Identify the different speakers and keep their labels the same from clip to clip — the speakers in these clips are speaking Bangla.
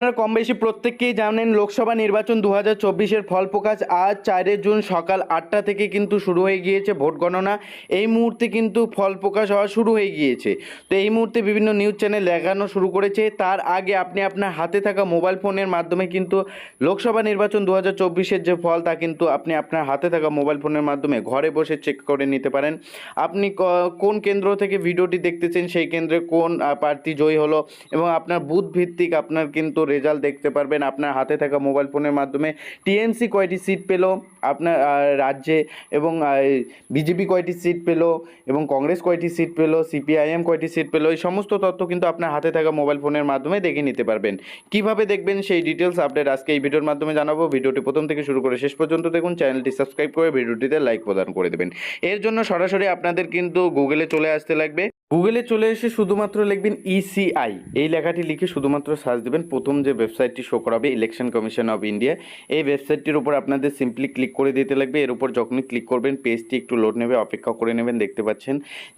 Speaker 1: আপনারা কম বেশি প্রত্যেককেই জানেন, লোকসভা নির্বাচন দু হাজার ফল প্রকাশ আজ চারে জুন সকাল আটটা থেকে কিন্তু শুরু হয়ে গিয়েছে ভোট গণনা। এই মুহূর্তে কিন্তু ফল প্রকাশ হওয়া শুরু হয়ে গিয়েছে। তো এই মুহূর্তে বিভিন্ন নিউজ চ্যানেল দেখানো শুরু করেছে। তার আগে আপনি আপনার হাতে থাকা মোবাইল ফোনের মাধ্যমে কিন্তু লোকসভা নির্বাচন দু হাজার যে ফল, তা কিন্তু আপনি আপনার হাতে থাকা মোবাইল ফোনের মাধ্যমে ঘরে বসে চেক করে নিতে পারেন। আপনি কোন কেন্দ্র থেকে ভিডিওটি দেখতেছেন, সেই কেন্দ্রে কোন প্রার্থী জয়ী হলো এবং আপনার বুথ ভিত্তিক আপনার কিন্তু রেজাল্ট দেখতে পারবেন। আপনার হাতে থাকা মোবাইল ফোনের মাধ্যমে টিএমসি কয়টি সিট পেল? আপনার রাজ্যে এবং বিজেপি কয়টি সিট পেল? এবং কংগ্রেস কয়টি সিট পেল? সিপিআইএম কয়টি সিট পেল? এই সমস্ত তথ্য কিন্তু আপনার হাতে থাকা মোবাইল ফোনের মাধ্যমে দেখে নিতে পারবেন। কীভাবে দেখবেন সেই ডিটেলস আপডেট আজকে এই ভিডিওর মাধ্যমে জানাব। ভিডিওটি প্রথম থেকে শুরু করে শেষ পর্যন্ত দেখুন। চ্যানেলটি সাবস্ক্রাইব করে ভিডিওটিতে লাইক প্রদান করে দেবেন। এর জন্য সরাসরি আপনাদের কিন্তু গুগলে চলে আসতে লাগবে। গুগলে চলে এসে শুধুমাত্র লিখবেন ইসিআই এই লেখাটি লিখে শুধুমাত্র সার্চ দেবেন, প্রথম যে ওয়েবসাইটটি শো করাবে ইলেকশন কমিশন অফ ইন্ডিয়া এই ওয়েবসাইটটির উপর আপনাদের সিম্পলি ক্লিক করে দিতে লাগবে, এর উপর যখনই ক্লিক করবেন পেজটি একটু লোড নেবে, অপেক্ষা করে নেবেন, দেখতে পাচ্ছেন।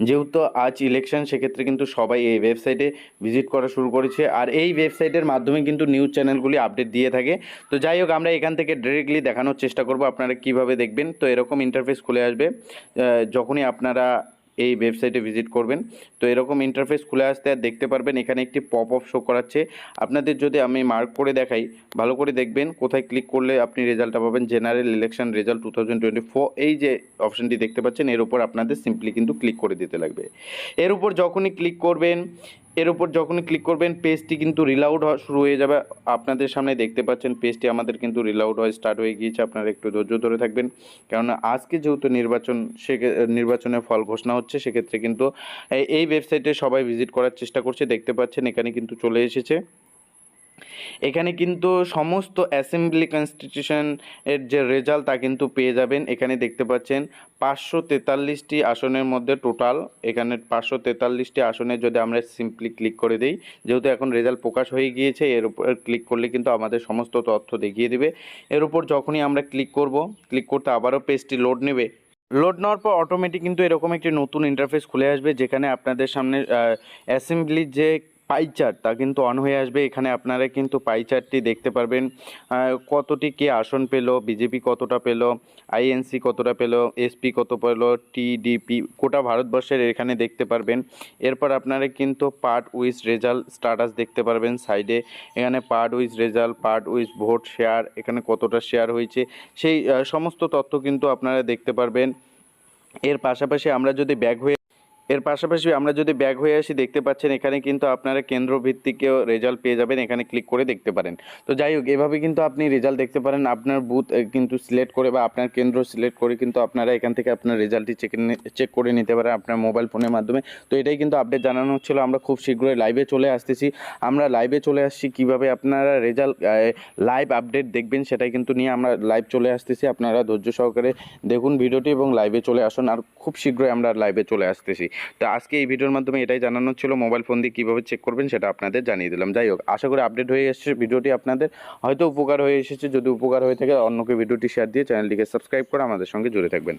Speaker 1: যেহেতু আজ ইলেকশন সেক্ষেত্রে কিন্তু সবাই এই ওয়েবসাইটে ভিজিট করা শুরু করেছে। আর এই ওয়েবসাইটের মাধ্যমে কিন্তু নিউজ চ্যানেলগুলি আপডেট দিয়ে থাকে। তো যাই হোক, আমরা এখান থেকে ডিরেক্টলি দেখানোর চেষ্টা করব, আপনারা কীভাবে দেখবেন। তো এরকম ইন্টারফেস খুলে আসবে যখনই আপনারা এই ওয়েবসাইটে ভিজিট করবেন। তো এরকম ইন্টারফেস খুলে আসতে আর দেখতে পারবেন, এখানে একটি পপ অফ শো করাচ্ছে। আপনাদের যদি আমি মার্ক করে দেখাই, ভালো করে দেখবেন, কোথায় ক্লিক করলে আপনি রেজাল্টটা পাবেন। জেনারেল ইলেকশন রেজাল্ট টু এই যে অপশানটি দেখতে পাচ্ছেন, এর উপর আপনাদের সিম্পলি কিন্তু ক্লিক করে দিতে লাগবে। এর উপর যখনই ক্লিক করবেন এর উপর যখনই ক্লিক করবেন পেজটি কিন্তু রিলাউড শুরু হয়ে যাবে। আপনাদের সামনে দেখতে পাচ্ছেন পেজটি আমাদের কিন্তু রিলাউড হয়ে স্টার্ট হয়ে গিয়েছে। আপনারা একটু ধৈর্য ধরে থাকবেন। কেননা আজকে যেহেতু নির্বাচন সে নির্বাচনের ফল ঘোষণা হচ্ছে, সেক্ষেত্রে কিন্তু এই ওয়েবসাইটে সবাই ভিজিট করার চেষ্টা করছে। দেখতে পাচ্ছেন, এখানে কিন্তু চলে এসেছে। এখানে কিন্তু সমস্ত অ্যাসেম্বলি কনস্টিটিউশন এর যে রেজাল্ট তা কিন্তু পেয়ে যাবেন। এখানে দেখতে পাচ্ছেন, পাঁচশো তেতাল্লিশটি আসনের মধ্যে টোটাল এখানে পাঁচশো তেতাল্লিশটি আসনে যদি আমরা সিম্পলি ক্লিক করে দিই, যেহেতু এখন রেজাল্ট প্রকাশ হয়ে গিয়েছে, এর উপর ক্লিক করলে কিন্তু আমাদের সমস্ত তথ্য দেখিয়ে দেবে। এর উপর যখনই আমরা ক্লিক করব ক্লিক করতে আবারও পেজটি লোড নেবে। লোড নেওয়ার পর অটোমেটিক কিন্তু এরকম একটি নতুন ইন্টারফেস খুলে আসবে, যেখানে আপনাদের সামনে অ্যাসেম্বলির যে পাই তা কিন্তু অন হয়ে আসবে। এখানে আপনারা কিন্তু পাই চার্টটি দেখতে পারবেন। কতটি কে আসন পেল বিজেপি কতটা পেল আইএনসি কতটা পেল এসপি কত পেল টিডিপি গোটা ভারতবর্ষের এখানে দেখতে পারবেন। এরপর আপনারা কিন্তু পার্ট উইথ রেজাল্ট স্ট্যাটাস দেখতে পারবেন সাইডে এখানে part with result part with vote share এখানে কতটা শেয়ার হয়েছে, সেই সমস্ত তথ্য কিন্তু আপনারা দেখতে পারবেন। এর পাশাপাশি আমরা যদি ব্যাগ হয়ে এর পাশাপাশি আমরা যদি ব্যাগ হয়ে আসি, দেখতে পাচ্ছেন এখানে কিন্তু আপনারা কেন্দ্র ভিত্তিকেও রেজাল্ট পেয়ে যাবেন। এখানে ক্লিক করে দেখতে পারেন। তো যাই হোক, এভাবে কিন্তু আপনি রেজাল্ট দেখতে পারেন। আপনার বুথ কিন্তু সিলেক্ট করে বা আপনার কেন্দ্র সিলেক্ট করে কিন্তু আপনারা এখান থেকে আপনার রেজাল্টটি চেক চেক করে নিতে পারেন আপনার মোবাইল ফোনের মাধ্যমে। তো এটাই কিন্তু আপডেট জানানো হচ্ছিল। আমরা খুব শীঘ্রই লাইভে চলে আসতেছি। আমরা লাইভে চলে আসছি কীভাবে আপনারা রেজাল্ট লাইভ আপডেট দেখবেন সেটাই কিন্তু নিয়ে আমরা লাইভ চলে আসতেছি। আপনারা ধৈর্য সহকারে দেখুন ভিডিওটি এবং লাইভে চলে আসুন। আর খুব শীঘ্রই আমরা লাইভে চলে আসতেছি। তো আজকে এই ভিডিওর মাধ্যমে এটাই জানানো ছিল মোবাইল ফোন দিয়ে কীভাবে চেক করবেন সেটা আপনাদের জানিয়ে দিলাম। যাই হোক, আশা করি আপডেট হয়ে এসেছে, ভিডিওটি আপনাদের হয়তো উপকার হয়ে এসেছে, যদি উপকার হয়ে থাকে, অন্যকে ভিডিওটি শেয়ার দিয়ে চ্যানেলটিকে সাবস্ক্রাইব করে আমাদের সঙ্গে জুড়ে থাকবেন।